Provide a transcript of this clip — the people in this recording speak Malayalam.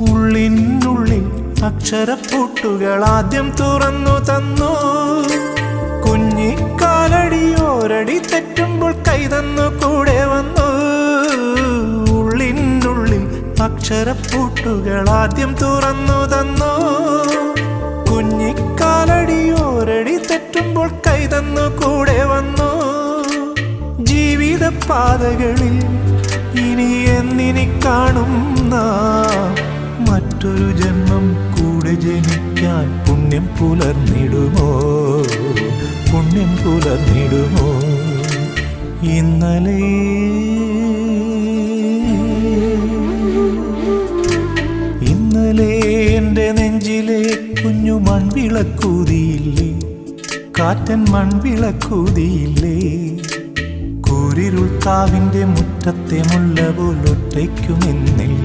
ഉള്ളിനുള്ളിൽ അക്ഷരപ്പൂട്ടുകൾ ആദ്യം തുറന്നു തന്നു. കുഞ്ഞിക്കാലടിയോരടി തെറ്റുമ്പോൾ കൈതന്നു കൂടെ വന്നു. ഉള്ളിനുള്ളിൽ അക്ഷരപ്പൂട്ടുകൾ ആദ്യം തുറന്നു തന്നു. കുഞ്ഞിക്കാലടിയോരടി തെറ്റുമ്പോൾ കൈതന്നു കൂടെ വന്നു. ജീവിത പാതകളിൽ ഇനി എന്നിനി കാണും നാം. ജനിക്കാൻ പുണ്യം പുലർന്നിടുമോ? പുണ്യം പുലർന്നിടുമോ? ഇന്നലെ ഇന്നലെ എന്റെ നെഞ്ചിലെ കുഞ്ഞു മൺവിളക്കൂതിയില്ലേ? കാറ്റൻ മൺവിളക്കൂതിയില്ലേ? കൂരിരുൾ കാവിന്റെ മുറ്റത്തെ മുല്ല പോലൊറ്റയ്ക്കുമെന്നില്ലേ?